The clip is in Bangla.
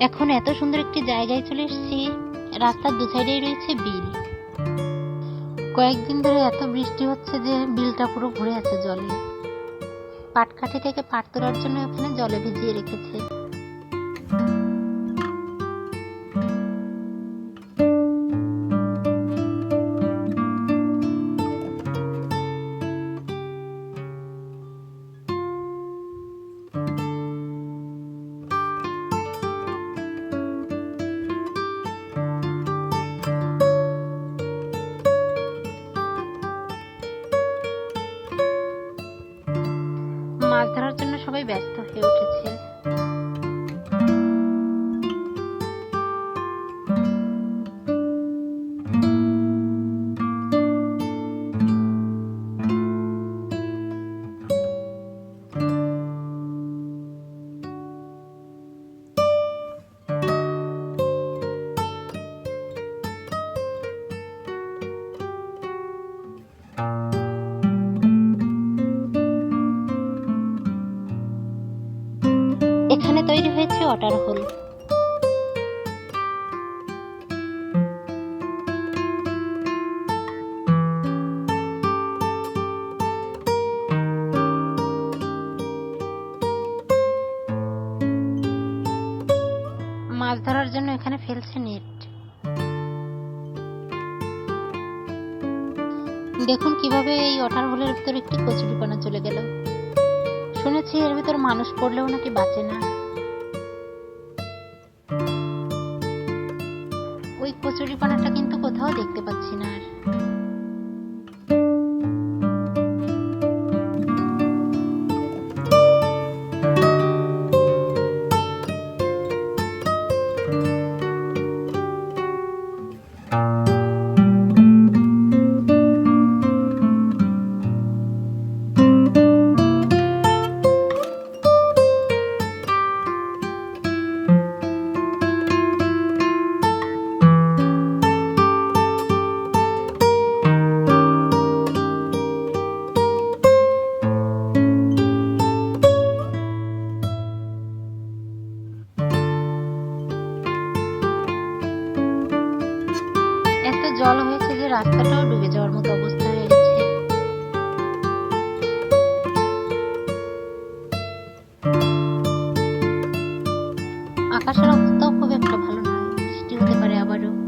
এখন এত সুন্দর একটি জায়গায় চলে এসেছি, রাস্তার দু সাইডেই রয়েছে বিল। কয়েকদিন ধরে এত বৃষ্টি হচ্ছে যে বিলটা পুরো ঘুরে আছে জলে। পাটকাঠি থেকে পাট তোলার জন্য ওখানে জলে ভিজিয়ে রেখেছে। মাছ ধরার জন্য সবাই ব্যস্ত হয়ে উঠেছে। এখানে তৈরি হয়েছে ওয়াটার হোল। মাছ ধরার জন্য এখানে ফেলছে নেট। দেখুন কীভাবে এই ওয়াটার হোলের ভিতর একটি কচুরিপানা চলে গেল। শুনেছি এর ভিতর মানুষ পড়লেও নাকি বাঁচে না। ওই কচুরিপানাটা কিন্তু কোথাও দেখতে পাচ্ছি না আর। জল হয়েছে যে রাস্তাটাও ডুবে যাওয়ার মতো অবস্থা হয়েছে আকাশের অবস্থাও খুব একটা ভালো নয়। বৃষ্টি হতে পারে আবারও।